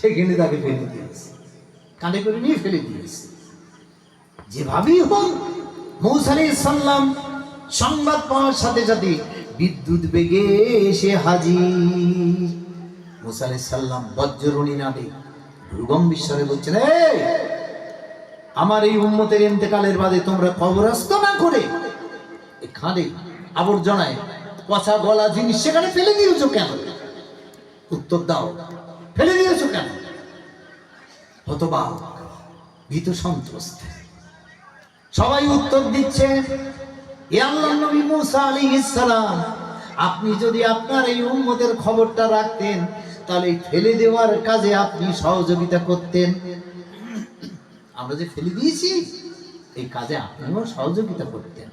সেখানে তাকে ফেলে দিয়েছে। কানে করে নিয়ে ফেলে দিয়েছে। যেভাবেই হোক মৌসালি সাল্লাম সংবাদ পাওয়ার সাথে সাথে বিদ্যুৎ বেগে এসে হাজির। মুসালি সাল্লাম বজ্ররণী নাটে দুর্গম বিশ্বরে বলছেন "এই, আমার এই উম্মতের ইন্তেকালের বাদে তোমরা কবরস্থ না করে এখানে আবর্জনায় পচা গলা জিনিস সেখানে ফেলে দিয়েছ কেন? উত্তর দাও হতবা ভীত সন্ত্রস্ত। সবাই উত্তর দিচ্ছে, এ আল্লাহ নবী আপনি যদি আপনার এই উম্মতের খবরটা রাখতেন, তাহলে ফেলে দেওয়ার কাজে আপনি সহযোগিতা করতেন। আমরা যে ফেলে দিয়েছি, এই কাজে আপনিও সহযোগিতা করতেন।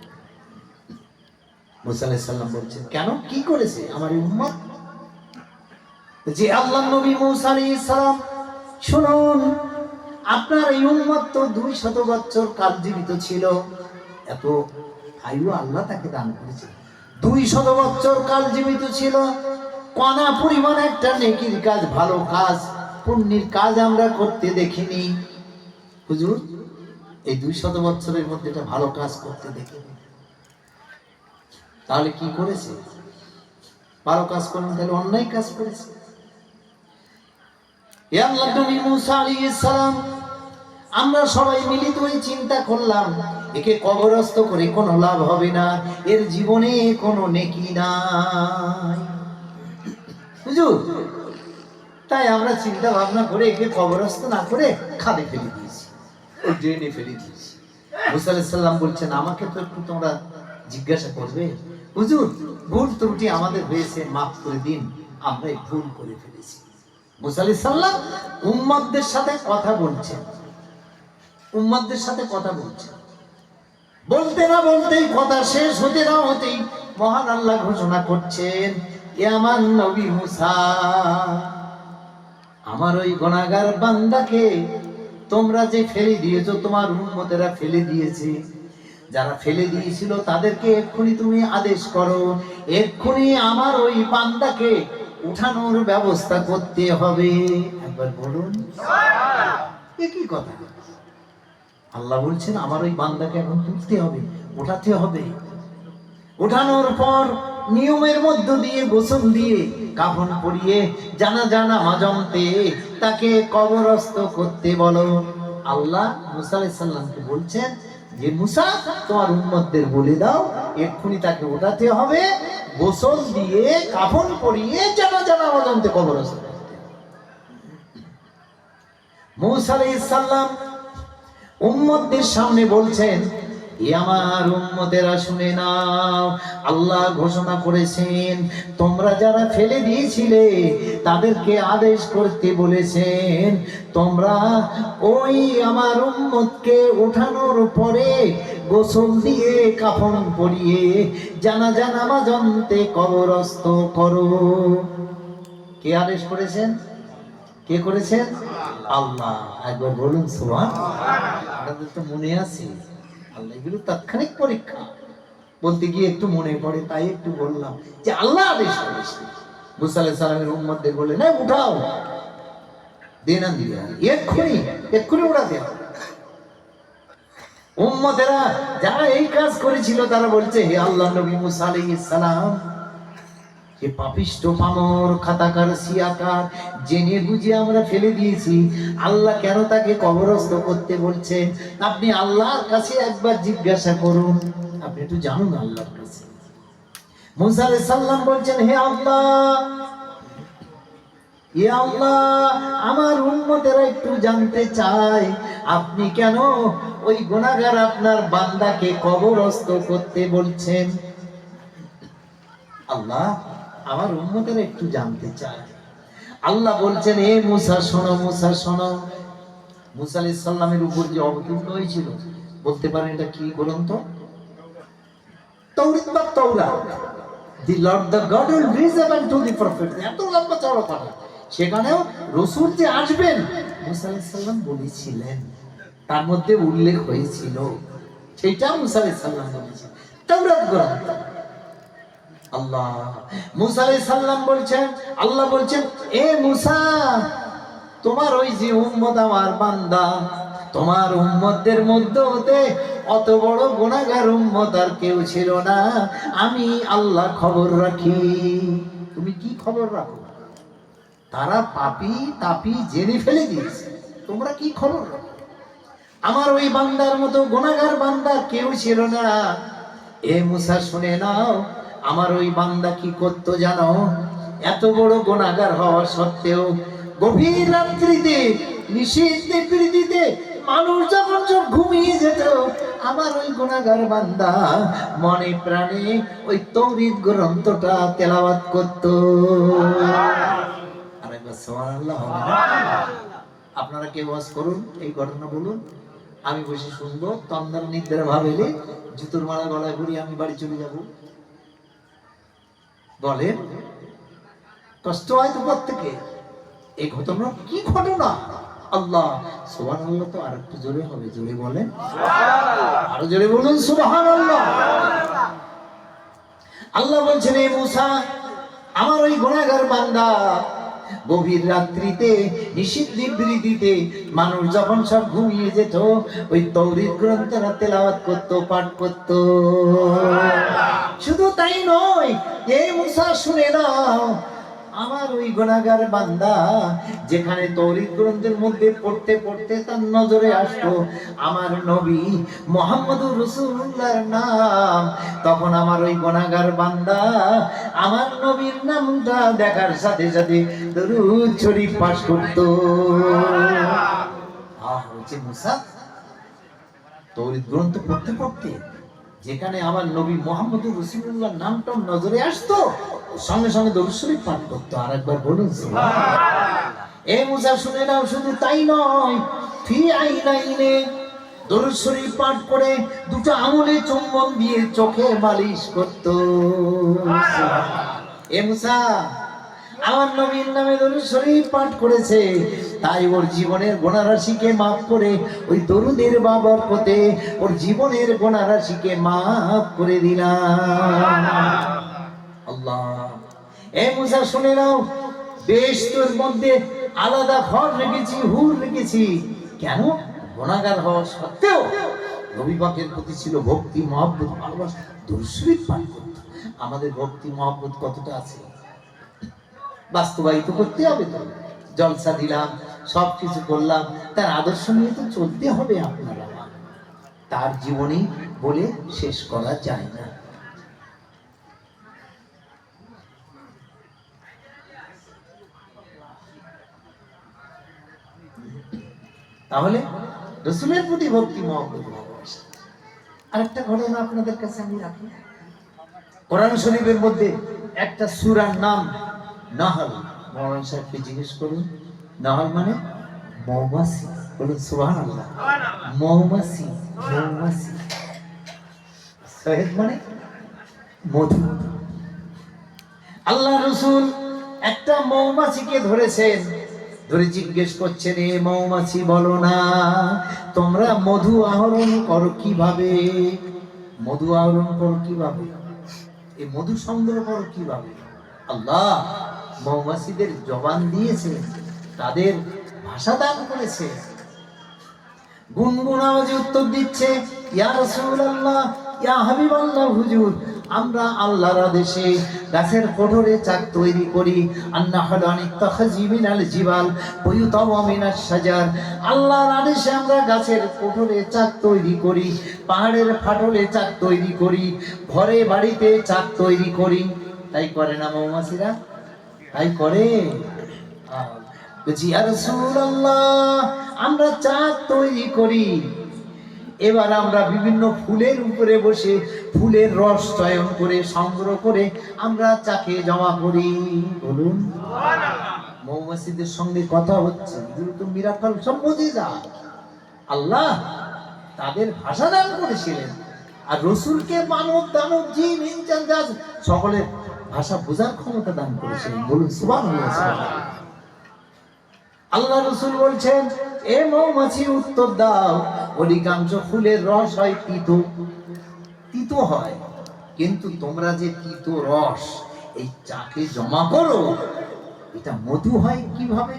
মুসা আলাইহিস সালাম বলছেন, কেন? কি করেছে আমার এই যে আল্লাহ নবী মুসা আলাইহিস সালাম শুনুন, আপনার এই উম্মত তো দুই শত বছর কাল জীবিত ছিল। এত আয়ু আল্লাহ তাকে দান করেছে। দুই শত বছর কাল জীবিত ছিল। কণা পরিমাণ একটা নেকির কাজ, ভালো কাজ, পুণ্যের কাজ আমরা করতে দেখিনি। হুজুর, এই দুই শত বছরের মধ্যে একটা ভালো কাজ করতে দেখিনি। তাহলে কি করেছে? ভালো কাজ করেন তাহলে অন্যায় কাজ করেছে? আল্লাহ আমরা সবাই মিলিত হয়ে চিন্তা করলাম, একে কবরস্থ করে কোনো লাভ হবে না, এর জীবনে কোনো নেকি নাই। হুজুর, তাই আমরা চিন্তা ভাবনা করে একে কবরস্থ না করে খাদে ফেলে দিয়েছি ওই ড্রেনে ফেলে দিয়েছি। মুসা বলছেন, আমাকে তো একটু তোমরা জিজ্ঞাসা করবে? হুজুর, ভুল ত্রুটি আমাদের হয়েছে, মাফ করে দিন আমরা ভুল করে ফেলেছি। মুসা আলাইহিস সালাম সাথে কথা বলছেন উম্মতদের সাথে কথা বলছেন বলতে না বলতেই কথা শেষ, হতে না হতেই মহান আল্লাহ ঘোষণা করছেন আমার নবী মুসা, আমার ওই গণাগার বান্দাকে তোমরা যে ফেলে দিয়েছ, তোমার উম্মতেরা ফেলে দিয়েছে। যারা ফেলে দিয়েছিল তাদেরকে এক্ষুনি তুমি আদেশ করো, এক্ষুনি আমার ওই বান্দাকে উঠানোর ব্যবস্থা করতে হবে। একবার বলুন। এ কি কথা? আল্লাহ বলছেন, আমার ওই বান্দাকে এখন তুলতে হবে ওঠাতে হবে। ওঠানোর পর নিয়মের মধ্য দিয়ে, গোসল দিয়ে, কাফন পরিয়ে জানা জানা মাজমতে তাকে কবরস্থ করতে বলো। আল্লাহ মুসা আলাইহিস সালামকে বলছেন যে মুসা, তোমার উম্মতদের বলে দাও, এক্ষুনি তাকে ওঠাতে হবে। গোসল দিয়ে কাফন পরিয়ে জানা জানা অজন্তে কবর আছে হবে। আলাইসাল্লাম আলাইহিস সালাম উম্মতদের সামনে বলছেন এ আমার উম্মতেরা শুনে নাও, আল্লাহ ঘোষণা করেছেন, তোমরা যারা ফেলে দিয়েছিলে, তাদেরকে আদেশ করতে বলেছেন, তোমরা ওই আমার উম্মতকে ওঠানোর পরে গোসল দিয়ে কাফন পরিয়ে জানা জানা মাজন্তে কবরস্থ করো। কে আদেশ করেছেন? কে করেছেন? আল্লাহ। একবার বলুন সুবহান আপনাদের তো মনে আছে। আল্লাহ, এগুলো তাৎক্ষণিক পরীক্ষা। বলতে গিয়ে একটু মনে পড়ে, তাই একটু বললাম যে আল্লাহ আদেশ করেছে। সালামের উম্মদদের বললেন উঠাও। দে দিয়ে এক্ষুনি এক্ষুনি দেওয়া উম্মদেরা যারা এই কাজ করেছিল, তারা বলছে, হে আল্লাহ নবী মুসা আলাইহিস সালাম যে পাপিষ্ট পামর খাতাকার সিয়াকার, জেনে বুঝে আমরা ফেলে দিয়েছি। আল্লাহ কেন তাকে কবরস্থ করতে আপনি আল্লাহর কাছে একবার জিজ্ঞাসা করুন। আপনি একটু জানুন আল্লাহর কাছে। সালাম বলছেন, হে আল্লাহ আল্লাহ, আমার উন্মতেরা একটু জানতে চায়, আপনি কেন ওই গুণাগার আপনার বান্দাকে কবরস্থ করতে বলছেন? আল্লাহ আমার উম্মতেরা একটু জানতে চায় আল্লাহ বলছেন, এ মুসা, শোনো মুসা শোনো। মুসা আলাইহিস সালামের উপর যে অবতীর্ণ হয়েছিল, বলতে পারেন এটা কি গ্রন্থ? তৌরাত বা তৌরাত উইল রিজেবল টু দি এত লম্বা সেখানেও রসুল যে আসবেন বলেছিলেন। তার মধ্যে উল্লেখ হয়েছিল। সেটা মুসা বলেছেন। তৌরাত গ্রন্থ। আল্লাহ। মুসা আলাইহিস সালাম বলছেন, আল্লাহ বলছেন, এ মুসা, তোমার ওই যে উম্মত আমার বান্দা, তোমার উম্মতদের মধ্যে হতে অত বড় গুণাগার উম্মত আর কেউ ছিল না। আমি আল্লাহ খবর রাখি। তুমি কি খবর রাখো? তারা পাপি, তাপি জেনে ফেলে দিয়েছে। তোমরা কি খবর রাখো? আমার ওই বান্দার মতো গুণাগার বান্দা কেউ ছিল না। এ মুসা, শুনে নাও আমার ওই বান্দা কি করতো জানো? এত বড় গোনাগার হওয়া সত্ত্বেও গভীর রাত্রিতে, নিষিদ্ধ, প্রীতিতে মানুষ যখন সব ঘুমিয়ে যেত, আমার ওই গুণাগার বান্দা মনে প্রাণে ওই তৌরিদ গ্রন্থটা তেলাওয়াত করতো। আরেকবার সুবহানাল্লাহ আপনারা কেউ ওয়াজ করুন, এই ঘটনা বলুন। আমি বসে শুনব তন্দার নিদ্রা ভাবেলে জুতোর মালা গলায় ঘুরিয়ে আমি বাড়ি চলে যাব। বলেন কষ্ট হয় তো প্রত্যেকে। এই ঘটনা কি ঘটনা? আল্লাহ সোহান আল্লাহ তো আর একটু জোরে হবে জোরে বলেন। আরও জোরে বলুন সোহান আল্লাহ আল্লাহ বলছেন এই মুসা আমার ওই গুণাগার বান্দা গভীর রাত্রিতে নিষিদ্ধি বৃদ্ধিতে মানুষ যখন সব ঘুমিয়ে যেত ওই তৌরিদ গ্রন্থরা তেলাওয়াত করত পাঠ করত। শুধু তাই নয় এই মুসা শুনে নাও আমার ওই গুণাগার বান্দা যেখানে তৌরিদ গ্রন্থের মধ্যে পড়তে পড়তে তার নজরে আসতো আমার নবী মোহাম্মদুর রসুল্লাহর নাম। তখন আমার ওই গুণাগার বান্দা আমার নবীর নামটা দেখার সাথে সাথে দরুদ শরীফ পাঠ করতো। হচ্ছে মুসা তৌরিদ গ্রন্থ পড়তে পড়তে যেখানে আমার নবী মোহাম্মদুর রসুল্লাহ নামটা নজরে আসতো। সঙ্গে সঙ্গে দরুদ শরীফ পাঠ করতো আর একবার বলুন এ মুসা শুনে নাও, শুধু তাই নয়, ফি আইনাইনে দরুদ শরীফ পাঠ করে দুটো আঙুলে চুম্বন দিয়ে চোখে মালিশ করতো। এ মুসা, আমার নবীর নামে দরুদ শরীফ পাঠ করেছে, তাই ওর জীবনের গোনারাশিকে মাফ করে, ওই দরুদের বাবার পথে ওর জীবনের গোনারাশিকে মাফ করে দিলাম। এ মুসা, শুনে নাও, বেশ তোর মধ্যে আলাদা ঘর রেখেছি, হুর রেখেছি। কেন? গুণাগার হওয়া সত্ত্বেও নবী পাকের প্রতি ছিল ভক্তি, মহব্বত, ভালোবাসা। দুরুশরীফ পাঠ করত আমাদের ভক্তি, মহব্বত কতটা আছে? বাস্তবায়িত করতে হবে তো। জলসা দিলাম সব কিছু করলাম। তার আদর্শ নিয়ে তো চলতে হবে আপনার তার জীবনী বলে শেষ করা যায় না। তাহলে রসুলের প্রতি ভক্তি মহব্বত ভালোবাসা আরেকটা ঘটনা আপনাদের কাছে আমি রাখি। কোরআন শরীফের মধ্যে একটা সূরার নাম নাহল। মৌলানা সাহেবকে জিজ্ঞেস করুন, নাহল মানে মৌমাছি। বলুন, সুবহানাল্লাহ। মৌমাছি মৌমাছি। সহেদ মানে মধু। আল্লাহ রসুল একটা মৌমাছিকে ধরেছেন। ধরে জিজ্ঞেস করছেন এ মৌমাছি, বলো না, তোমরা মধু আহরণ করো কীভাবে? মধু আহরণ করো কীভাবে? এই মধু সংগ্রহ করো কীভাবে? আল্লাহ মৌমাছিদের জবান দিয়েছে, তাদের ভাষা দান করেছে। গুনগুন আওয়াজে উত্তর দিচ্ছে, ইয়া রাসূলুল্লাহ, ইয়া হাবিবাল্লাহ, হুজুর আমরা আল্লাহর আদেশে গাছের কোঠরে চাক তৈরি করি। আন্না হলানি তাখাজি মিনাল জিবাল মিনাস সাজার আল্লাহর আদেশে আমরা গাছের কোঠরে চাক তৈরি করি, পাহাড়ের ফাটলে চাক তৈরি করি, ঘরে বাড়িতে চাক তৈরি করি। তাই করে না মৌমাছিরা? তাই করে? আমরা চাক তৈরি করি। এবার আমরা বিভিন্ন ফুলের উপরে বসে ফুলের রস চয়ন করে, সংগ্রহ করে আমরা চাকে জমা করি। বলুন। মৌমাছিদের সঙ্গে কথা হচ্ছে এগুলো তো মিরাকল সব যা আল্লাহ তাদের ভাষা দান করেছিলেন। আর রসুলকে মানব, দানব, জিন, ইনসান যা সকলের ভাষা বোঝার ক্ষমতা দান করেছিলেন। বলুন সুবহানাল্লাহ। আল্লাহ রসুল বলছেন, এ মৌমাছি, উত্তর দাও। অধিকাংশ ফুলের রস হয় তিতো। তিতো হয়, কিন্তু তোমরা যে তিতো রস এই চাকে জমা করো, এটা মধু হয় কীভাবে?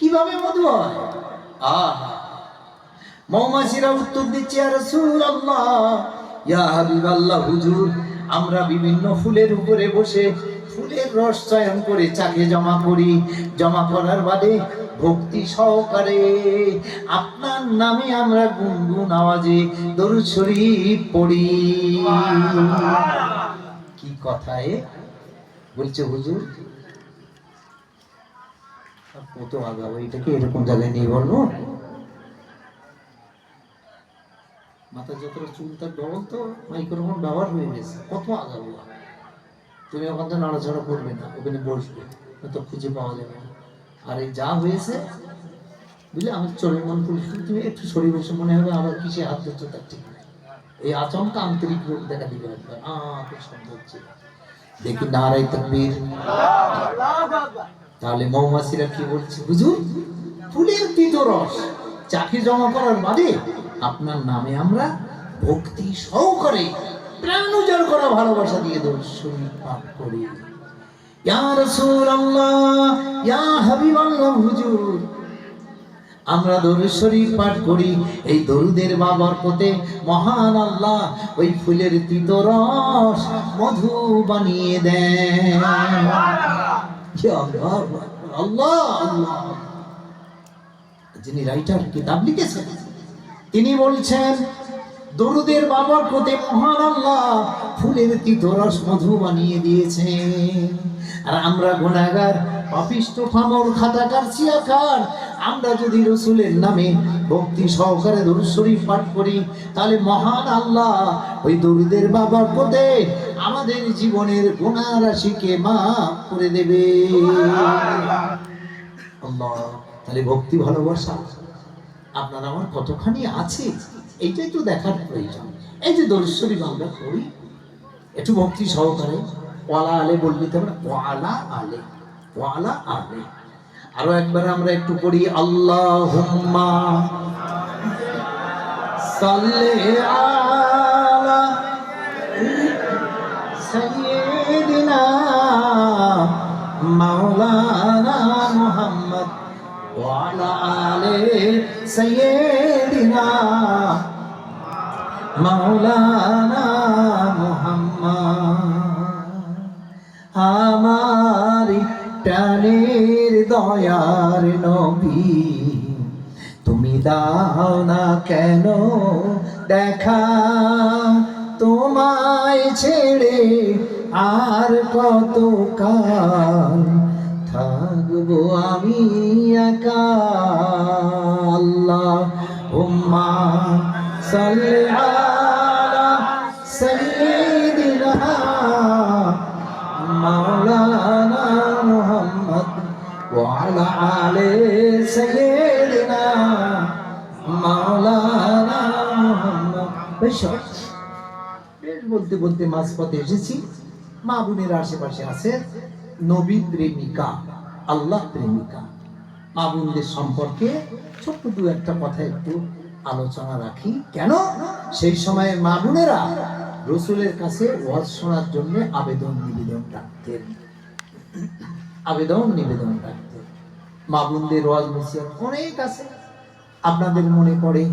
কীভাবে মধু হয়? আহা! মৌমাছিরা উত্তর দিচ্ছে আর রাসূলুল্লাহ, ইয়া হাবিবাল্লাহ, হুজুর, আমরা বিভিন্ন ফুলের উপরে বসে ফুলের রস চয়ন করে চাকে জমা করি, জমা করার বাদে ভক্তি সহকারে। আপনার নামে আমরা গুনগুন আওয়াজে দরুদ শরীফ পড়ি। কি কথায় বলছে হুজুর কত আগাবো এটাকে এরকম জায়গায় নিয়ে বলব? মাথা যতটা চুল তার ডবল তো মাইক্রোফোন ব্যবহার হয়ে গেছে, কত আগাবো তুমি ওখান থেকে নড়াচড়া করবে না, ওখানে বসবে তো খুঁজে পাওয়া যাবে না। আর এই যা হয়েছে, বুঝলে? আমার চোরের মন করি তুমি একটু শরীর বসে, মনে হবে আবার কিসে হাত ধরছ তার ঠিক নেই। এই আচমকা আন্তরিক রূপ দেখা দিবে একবার। আহ খুব সুন্দর ছিল দেখি নারাই তকবীর। তাহলে মৌমাছিরা কি বলছে? হুজুর, ফুলের তিত রস, চাকরি জমা করার বাদে আপনার নামে আমরা ভক্তি সহকারে প্রাণ উজাড় করা ভালোবাসা দিয়ে দর্শন পাঠ করি। আমরা দরুদ শরীফ পাঠ করি, এই দরুদের বাবার পথে মহান আল্লাহ ওই ফুলের তিত রস মধু বানিয়ে দেন। আল্লাহ আল্লাহ। যিনি রাইটার, কিতাব লিখেছেন, তিনি বলছেন দরুদের বাবার কোতে মহান আল্লাহ, ফুলের তিতরস মধু বানিয়ে দিয়েছেন আর আমরা গুণাগার পাপিষ্ট ফামর খাতাকার চিয়াকার আমরা যদি রসুলের নামে ভক্তি সহকারে দরুদ শরীফ পাঠ করি, তাহলে মহান আল্লাহ ওই দরুদের বাবার কোতে আমাদের জীবনের গুণা রাশিকে মাফ করে দেবে। তাহলে ভক্তি ভালোবাসা আপনার আমার কতখানি আছে? এইটাই তো দেখার প্রয়োজন। এই যে দর্শনী আমরা করি একটু ভক্তি সহকারে। পলা আলে বলবি তো আমরা, পলা আলে পলা আলে। আরও একবার আমরা একটু পড়ি আল্লাহ হুম্মা সালে আলা সাইয়্যিদিনা মাওলানা মুহাম্মদ ওয়া আলে সাইয়্যিদিনা মাওলানা মোহাম্মদ, আমার টানের দয়ার নবী। তুমি দাও না কেন দেখা? তোমায় ছেড়ে আর কত কাল থাকব আমি একা? আল্লাহ উম্মা আলা সাইয়্যিদিনা মাওলানা মুহাম্মদ ওয়া আলা আলি সাইয়্যিদিনা মাওলানা মুহাম্মদ বেশ বেশ বলতে বলতে মাঝপথে এসেছি। মা বোনের আশেপাশে আছে নবী প্রেমিকা, আল্লাহ প্রেমিকা। মা বোনদের সম্পর্কে ছোট্ট দু একটা কথা একটু আলোচনা রাখি। কেন? সেই সময়ে মা বোনেরা রসুলের কাছে ওয়াজ শোনার জন্য আবেদন নিবেদন রাখতেন। আবেদন নিবেদন রাখতেন। মা বোনদের ওয়াজ নসিহত অনেক আছে। আপনাদের মনে পড়ে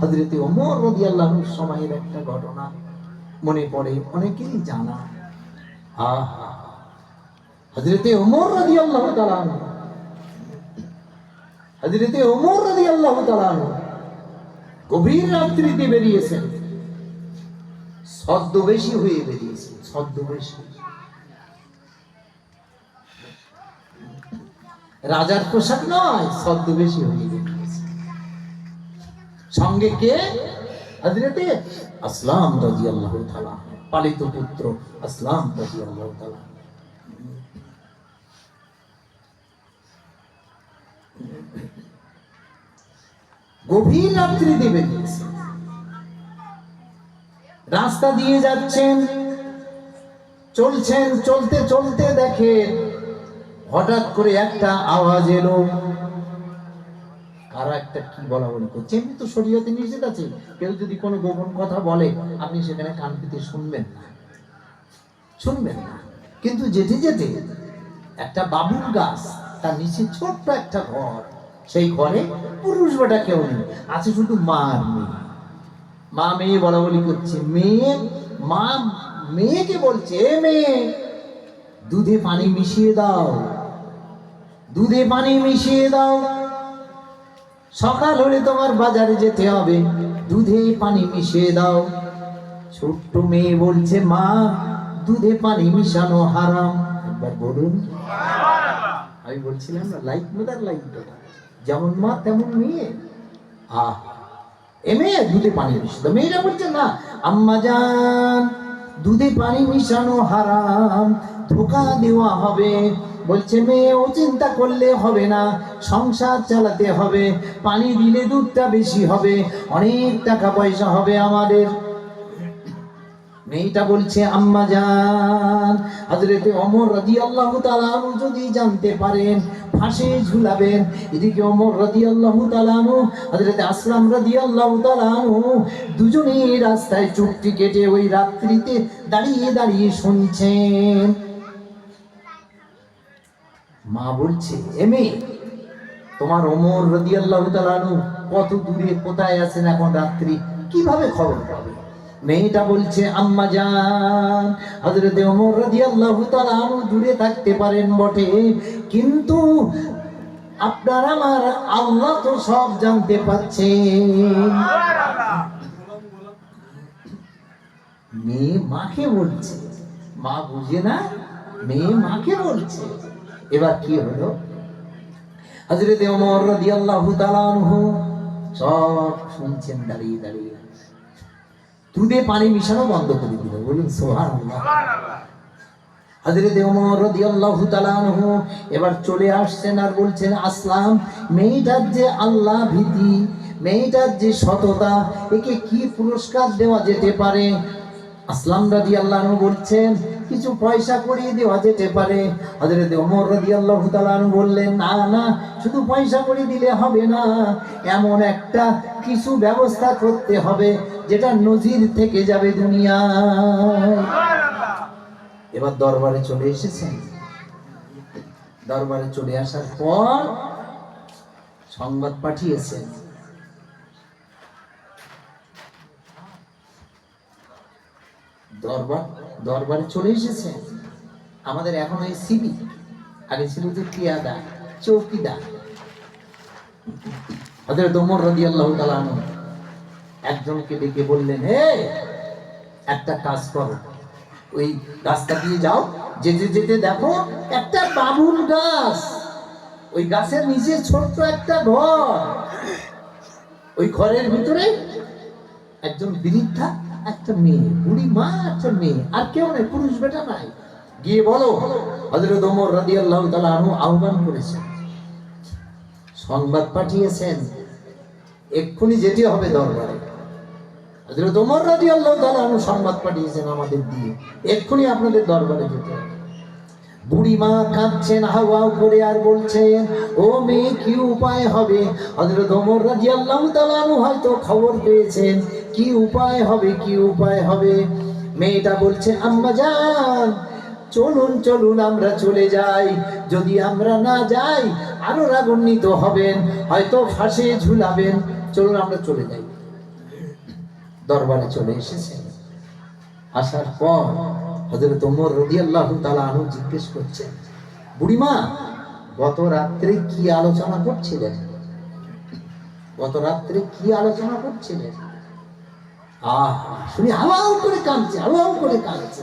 হজরতে ওমর রদি আল্লাহর সময়ের একটা ঘটনা? মনে পড়ে অনেকেই জানা। আহা হজরতে ওমর রাজি আল্লাহ তালান হজরতে ওমর রাজি আল্লাহ তালান গভীর রাত্রিতে বেরিয়েছেন। ছদ্মবেশী হয়ে বেরিয়েছেন, ছদ্মবেশী। রাজার পোশাক নয়, ছদ্মবেশী হয়ে বেরিয়েছে সঙ্গে কে? হজরতে আসলাম রাজি আল্লাহ তালা পালিত পুত্র আসলাম রাজি আল্লাহ তালা গভীর রাত্রি দেবে। রাস্তা দিয়ে যাচ্ছেন, চলছেন, চলতে চলতে দেখে হঠাৎ করে একটা আওয়াজ এলো। কারা একটা কি বলা বলি করছে? এমনি তো শরীয়তে নিষেধ আছে। কেউ যদি কোনো গোপন কথা বলে, আপনি সেখানে কান পেতে শুনবেন না। শুনবেন না। কিন্তু যেতে যেতে একটা বাবুল গাছ, তার নিচে ছোট্ট একটা ঘর, সেই ঘরে পুরুষ বেটা কেউ নেই। আছে শুধু মা আর মেয়ে। মা মেয়ে বলা বলি করছে। মেয়ে, মা মেয়েকে বলছে, "এ মেয়ে, দুধে পানি মিশিয়ে দাও। দুধে পানি মিশিয়ে দাও। সকাল হলে তোমার বাজারে যেতে হবে। দুধে পানি মিশিয়ে দাও। ছোট্ট মেয়ে বলছে, মা, দুধে পানি মিশানো হারাম। একবার বলুন। আমি বলছিলাম না, লাইট মেদার লাইট যেমন মা, তেমন মেয়ে। আহ এ মেয়ে দুধে পানি দাও মেয়েরা বলছে, না, আম্মা জান দুধে পানি মিশানো হারাম, ধোকা দেওয়া হবে। বলছে, মেয়ে, ও চিন্তা করলে হবে না, সংসার চালাতে হবে, পানি দিলে দুধটা বেশি হবে, অনেক টাকা পয়সা হবে আমাদের। মেয়েটা বলছে, আম্মা জান হজরতে অমর রাজি আল্লাহ তালানু যদি জানতে পারেন, ফাঁসে ঝুলাবেন। এদিকে অমর রাজি আল্লাহ তালানু হজরতে আসলাম রাজি আল্লাহ তালানু দুজনেই রাস্তায় চুক্তি কেটে ওই রাত্রিতে দাঁড়িয়ে দাঁড়িয়ে শুনছেন। মা বলছে এমে তোমার অমর রদি আল্লাহ কত দূরে, কোথায় আছেন এখন রাত্রি? কীভাবে খবর মেয়েটা বলছে, আম্মা জান হজরতে ওমর রদি আল্লাহ তালানু দূরে থাকতে পারেন বটে। কিন্তু আপনার আমার আল্লাহ তো সব জানতে পাচ্ছেন মেয়ে মাকে বলছে। মা বুঝে না, মেয়ে মাকে বলছে। এবার কি হলো? হজরত ওমর রাদিয়াল্লাহু তাআলা আনহু সব শুনছেন, দাঁড়িয়ে দাঁড়িয়ে। দুধে পানি মিশানো বন্ধ করে দিল। বলুন সোহান হজরত ওমর রাদিয়াল্লাহু তাআলা আনহু এবার চলে আসছেন আর বলছেন আসলাম মেয়েটার যে আল্লাহ ভীতি মেয়েটার যে সততা একে কি পুরস্কার দেওয়া যেতে পারে? আসলাম রাজি আল্লাহ বলছেন কিছু পয়সা করিয়ে দেওয়া যেতে পারে। হজরত ওমর রাজি আল্লাহ বললেন না না শুধু পয়সা করে দিলে হবে না। এমন একটা কিছু ব্যবস্থা করতে হবে যেটা নজির থেকে যাবে দুনিয়া এবার দরবারে চলে এসেছেন। দরবারে চলে আসার পর সংবাদ পাঠিয়েছেন। দরবার, দরবারে চলে এসেছে। আমাদের এখন এই সিবি। আগে ছিল যে পিয়াদা চৌকিদার ওদের দমর রদি আল্লাহ তালানো একজনকে ডেকে বললেন, হে, একটা কাজ করো। ওই রাস্তা দিয়ে যাও, যেতে যেতে দেখো একটা বাবুল গাছ। ওই গাছের নিচে ছোট্ট একটা ঘর। ওই ঘরের ভিতরে একজন বৃদ্ধা একটা মেয়ে বুড়ি মা একটা মেয়ে, আর কেউ পুরুষ বেটা নাই। গিয়ে বলো হজরত ওমর রাদিয়াল্লাহু তাআলা আনহু আহ্বান করেছেন। সংবাদ পাঠিয়েছেন, এক্ষুনি যেতে হবে দরবারে। হজরত ওমর আল্লাহ তাআলা আনহু সংবাদ পাঠিয়েছেন আমাদের দিয়ে, এক্ষুনি আপনাদের দরবারে যেতে হবে। বুড়িমা কাঁদছেন হাউ হাউ করে আর বলছেন, ও মেয়ে, কি উপায় হবে? হযরত ওমর রাদিয়াল্লাহু তাআলা আনহু হয়তো খবর পেয়েছেন, কি উপায় হবে, কি উপায় হবে? মেয়েটা বলছে, আম্মা জান, চলুন চলুন, আমরা চলে যাই। যদি আমরা না যাই, আরও রাগান্বিত হবেন, হয়তো ফাঁসে ঝুলাবেন। চলুন, আমরা চলে যাই। দরবারে চলে এসেছেন। আসার পর হজরত ওমর রাদিয়াল্লাহু তালা আনু জিজ্ঞেস করছেন বুড়িমা গত রাত্রে কি আলোচনা করছিলেন? গত রাত্রে কি আলোচনা করছিলেন? আহ, শুনি হাওয়াও করে কাঁদছে হাওয়াও করে কাঁদছে।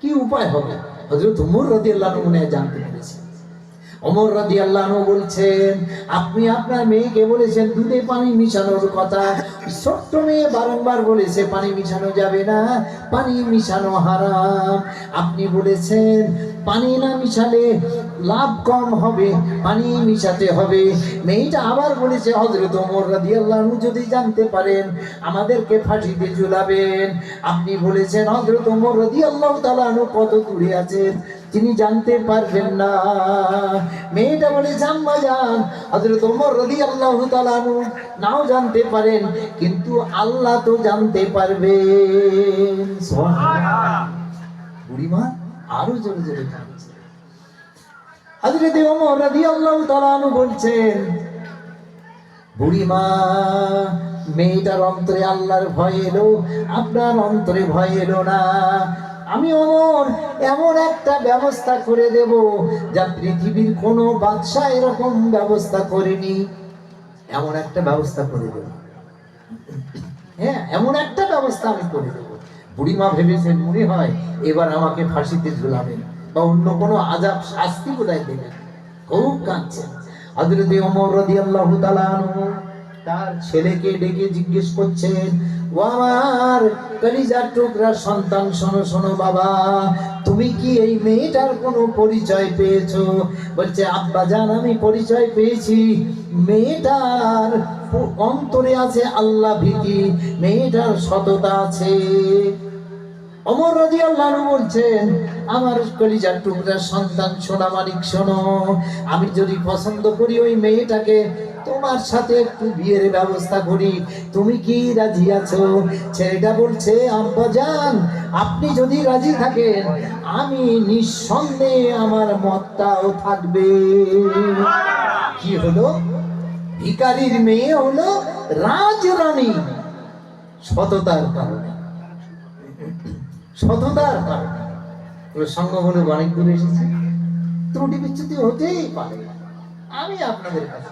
কি উপায় হবে? হজরত ওমর রদি আল্লাহ মনে জানতে পেরেছেন অমর রাদি আল্লাহ বলছেন, আপনি আপনার মেয়েকে বলেছেন দুধে পানি মিশানোর কথা। ছোট্ট মেয়ে বারংবার বলেছে, পানি মিশানো যাবে না, পানি মিশানো হারাম। আপনি বলেছেন, পানি না মিশালে লাভ কম হবে, পানি মিশাতে হবে। মেয়েটা আবার বলেছে হজরত ওমর রাদি আল্লাহ যদি জানতে পারেন, আমাদেরকে ফাঁসিতে ঝুলাবেন। আপনি বলেছেন হজরত ওমর রাদি আল্লাহ তালানু কত দূরে আছেন? তিনি জানতে পারবেন না। মেয়েটা বলে জাম্মা যান। হজরত ওমর রাদি আল্লাহ তালানু নাও জানতে পারেন কিন্তু আল্লাহ তো জানতে পারবে বুড়িমা আরও জোরে জোরে কাঁদছে। হজরত ওমর রাদিয়াল্লাহু তাআলা আনহু বলছেন বুড়িমা মেয়েটার অন্তরে আল্লাহর ভয় এলো আপনার অন্তরে ভয় এলো না। আমি অমর এমন একটা ব্যবস্থা করে দেব যা পৃথিবীর কোনো বাদশাহ এরকম ব্যবস্থা করেনি। এমন একটা ব্যবস্থা করে দেব। হ্যাঁ এমন একটা ব্যবস্থা আমি করে দেব। বুড়িমা ভেবেছেন, মনে হয় এবার আমাকে ফাঁসিতে ঝুলাবেন বা অন্য কোনো আজাব শাস্তি বোধহয় দেবেন। খুব কাঁদছেন। ওমর রাদিয়াল্লাহু তাআলা আনহু, তার ছেলেকে ডেকে জিজ্ঞেস করছেন ও আমার কলিজার টুকরা সন্তান, শোনো শোনো বাবা, তুমি কি এই মেয়েটার কোনো পরিচয় পেয়েছ? বলছে, আব্বা জান, আমি পরিচয় পেয়েছি। মেয়েটার অন্তরে আছে আল্লাহ ভীতি, মেয়েটার সততা আছে। অমর রাজি আল্লাহ বলছেন, আমার কলিজার টুকরার সন্তান সোনা মানিক, শোনো, আমি যদি পছন্দ করি ওই মেয়েটাকে, তোমার সাথে একটু বিয়ের ব্যবস্থা করি। তুমি কি রাজি আছো? ছেলেটা বলছে, আব্বা যান আপনি যদি রাজি থাকেন, আমি নিঃসন্দেহে আমার মতটাও থাকবে। কি হলো? ভিকারির মেয়ে হলো রাজরানী, সততার কারণে। সততার কারণে। বলে অনেক দূরে এসেছে। ত্রুটি বিচ্ছুতি হতেই পারে। আমি আপনাদের কাছে